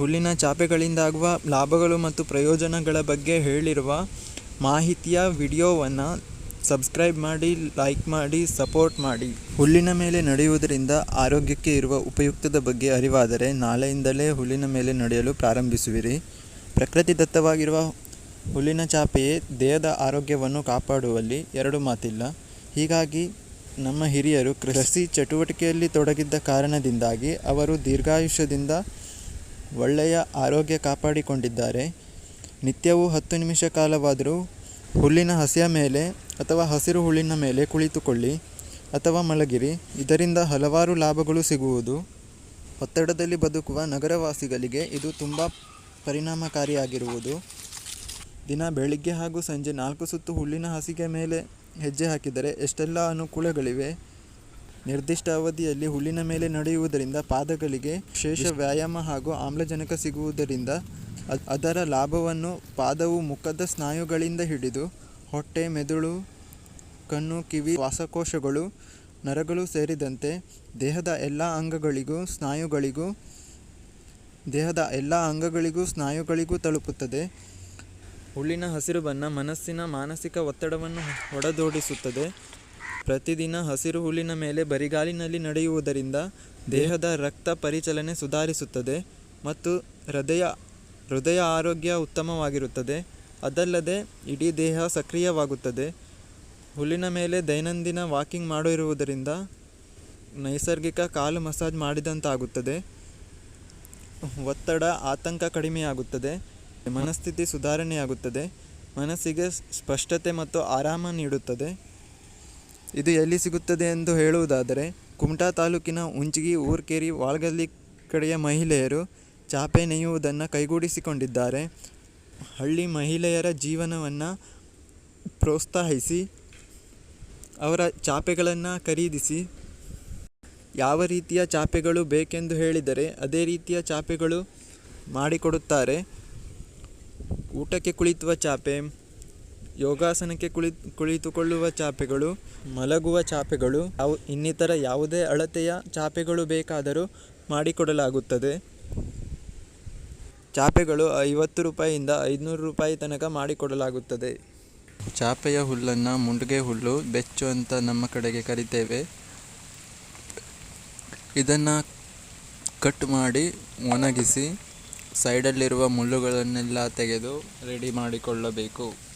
ಹುಲ್ಲಿನ ಚಾಪೆಗಳಿಂದಾಗುವ ಲಾಭಗಳು ಮತ್ತು ಪ್ರಯೋಜನಗಳ ಬಗ್ಗೆ ಹೇಳಿರುವ ಮಾಹಿತಿಯ ವಿಡಿಯೋವನ್ನು ಸಬ್ಸ್ಕ್ರೈಬ್ ಮಾಡಿ, ಲೈಕ್ ಮಾಡಿ, ಸಪೋರ್ಟ್ ಮಾಡಿ. ಹುಲ್ಲಿನ ಮೇಲೆ ನಡೆಯುವುದರಿಂದ ಆರೋಗ್ಯಕ್ಕೆ ಇರುವ ಉಪಯುಕ್ತದ ಬಗ್ಗೆ ಅರಿವಾದರೆ ನಾಳೆಯಿಂದಲೇ ಹುಲ್ಲಿನ ಮೇಲೆ ನಡೆಯಲು ಪ್ರಾರಂಭಿಸುವಿರಿ. ಪ್ರಕೃತಿದತ್ತವಾಗಿರುವ ಹುಲ್ಲಿನ ಚಾಪೆಯೇ ದೇಹದ ಆರೋಗ್ಯವನ್ನು ಕಾಪಾಡುವಲ್ಲಿ ಎರಡು ಮಾತಿಲ್ಲ. ಹೀಗಾಗಿ ನಮ್ಮ ಹಿರಿಯರು ಕೃಷಿ ಚಟುವಟಿಕೆಯಲ್ಲಿ ತೊಡಗಿದ್ದ ಕಾರಣದಿಂದಾಗಿ ಅವರು ದೀರ್ಘಾಯುಷ್ಯದಿಂದ ಒಳ್ಳೆಯ ಆರೋಗ್ಯ ಕಾಪಾಡಿಕೊಂಡಿದ್ದಾರೆ. ನಿತ್ಯವೂ ಹತ್ತು ನಿಮಿಷ ಕಾಲವಾದರೂ ಹುಲ್ಲಿನ ಹಸಿಯ ಮೇಲೆ ಅಥವಾ ಹಸಿರು ಹುಲ್ಲಿನ ಮೇಲೆ ಕುಳಿತುಕೊಳ್ಳಿ ಅಥವಾ ಮಲಗಿರಿ. ಇದರಿಂದ ಹಲವಾರು ಲಾಭಗಳು ಸಿಗುವುದು. ಒತ್ತಡದಲ್ಲಿ ಬದುಕುವ ನಗರವಾಸಿಗಳಿಗೆ ಇದು ತುಂಬ ಪರಿಣಾಮಕಾರಿಯಾಗಿರುವುದು. ದಿನ ಬೆಳಿಗ್ಗೆ ಹಾಗೂ ಸಂಜೆ ನಾಲ್ಕು ಸುತ್ತು ಹುಲ್ಲಿನ ಹಾಸಿಗೆ ಮೇಲೆ ಹೆಜ್ಜೆ ಹಾಕಿದರೆ ಎಷ್ಟೆಲ್ಲ ಅನುಕೂಲಗಳಿವೆ. ನಿರ್ದಿಷ್ಟ ಅವಧಿಯಲ್ಲಿ ಹುಲ್ಲಿನ ಮೇಲೆ ನಡೆಯುವುದರಿಂದ ಪಾದಗಳಿಗೆ ವಿಶೇಷ ವ್ಯಾಯಾಮ ಹಾಗೂ ಆಮ್ಲಜನಕ ಸಿಗುವುದರಿಂದ ಅದರ ಲಾಭವನ್ನು ಪಾದವು ಮುಖದ ಸ್ನಾಯುಗಳಿಂದ ಹಿಡಿದು ಹೊಟ್ಟೆ, ಮೆದುಳು, ಕಣ್ಣು, ಕಿವಿ, ಶ್ವಾಸಕೋಶಗಳು, ನರಗಳು ಸೇರಿದಂತೆ ದೇಹದ ಎಲ್ಲ ಅಂಗಗಳಿಗೂ ಸ್ನಾಯುಗಳಿಗೂ, ದೇಹದ ಎಲ್ಲ ಅಂಗಗಳಿಗೂ ಸ್ನಾಯುಗಳಿಗೂ ತಲುಪುತ್ತದೆ. ಹುಲ್ಲಿನ ಹಸಿರು ಬಣ್ಣ ಮನಸ್ಸಿನ ಮಾನಸಿಕ ಒತ್ತಡವನ್ನು ಹೊಡೆದೋಡಿಸುತ್ತದೆ ಪ್ರತಿದಿನ ಹಸಿರು ಹುಲ್ಲಿನ ಮೇಲೆ ಬರಿಗಾಲಿನಲ್ಲಿ ನಡೆಯುವುದರಿಂದ ದೇಹದ ರಕ್ತ ಪರಿಚಲನೆ ಸುಧಾರಿಸುತ್ತದೆ ಮತ್ತು ಹೃದಯ ಹೃದಯ ಆರೋಗ್ಯ ಉತ್ತಮವಾಗಿರುತ್ತದೆ. ಅದಲ್ಲದೆ ಇಡೀ ದೇಹ ಸಕ್ರಿಯವಾಗುತ್ತದೆ. ಹುಲ್ಲಿನ ಮೇಲೆ ದೈನಂದಿನ ವಾಕಿಂಗ್ ಮಾಡಿರುವುದರಿಂದ ನೈಸರ್ಗಿಕ ಕಾಲು ಮಸಾಜ್ ಮಾಡಿದಂತಾಗುತ್ತದೆ. ಒತ್ತಡ ಆತಂಕ ಕಡಿಮೆಯಾಗುತ್ತದೆ. ಮನಸ್ಥಿತಿ ಸುಧಾರಣೆಯಾಗುತ್ತದೆ. ಮನಸ್ಸಿಗೆ ಸ್ಪಷ್ಟತೆ ಮತ್ತು ಆರಾಮ ನೀಡುತ್ತದೆ. ಇದು ಎಲ್ಲಿ ಸಿಗುತ್ತದೆ ಎಂದು ಹೇಳುವುದಾದರೆ, ಕುಮಟಾ ತಾಲೂಕಿನ ಉಂಚಗಿ, ಊರ್ಕೇರಿ, ವಾಳ್ಗಲ್ಲಿ ಕಡೆಯ ಮಹಿಳೆಯರು ಚಾಪೆ ನೇಯುವುದನ್ನು ಕೈಗೂಡಿಸಿಕೊಂಡಿದ್ದಾರೆ. ಹಳ್ಳಿ ಮಹಿಳೆಯರ ಜೀವನವನ್ನು ಪ್ರೋತ್ಸಾಹಿಸಿ, ಅವರ ಚಾಪೆಗಳನ್ನು ಖರೀದಿಸಿ. ಯಾವ ರೀತಿಯ ಚಾಪೆಗಳು ಬೇಕೆಂದು ಹೇಳಿದರೆ, ಅದೇ ರೀತಿಯ ಚಾಪೆಗಳು ಮಾಡಿಕೊಡುತ್ತಾರೆ. ಊಟಕ್ಕೆ ಕುಳಿತುವ ಚಾಪೆ ಯೋಗಾಸನಕ್ಕೆ ಕುಳಿ, ಕುಳಿತುಕೊಳ್ಳುವ ಚಾಪೆಗಳು, ಮಲಗುವ ಚಾಪೆಗಳು, ಅವು ಇನ್ನಿತರ ಯಾವುದೇ ಅಳತೆಯ ಚಾಪೆಗಳು ಬೇಕಾದರೂ ಮಾಡಿಕೊಡಲಾಗುತ್ತದೆ. ಚಾಪೆಗಳು ಐವತ್ತು ರೂಪಾಯಿಯಿಂದ ಐದುನೂರು ರೂಪಾಯಿ ತನಕ ಮಾಡಿಕೊಡಲಾಗುತ್ತದೆ. ಚಾಪೆಯ ಹುಲ್ಲನ್ನು ಮುಂಡ್ಗೆ ಹುಲ್ಲು, ಬೆಚ್ಚು ಅಂತ ನಮ್ಮ ಕಡೆಗೆ ಕರಿತೇವೆ. ಇದನ್ನು ಕಟ್ ಮಾಡಿ ಒಣಗಿಸಿ, ಸೈಡಲ್ಲಿರುವ ಮುಳ್ಳುಗಳನ್ನೆಲ್ಲ ತೆಗೆದು ರೆಡಿ ಮಾಡಿಕೊಳ್ಳಬೇಕು.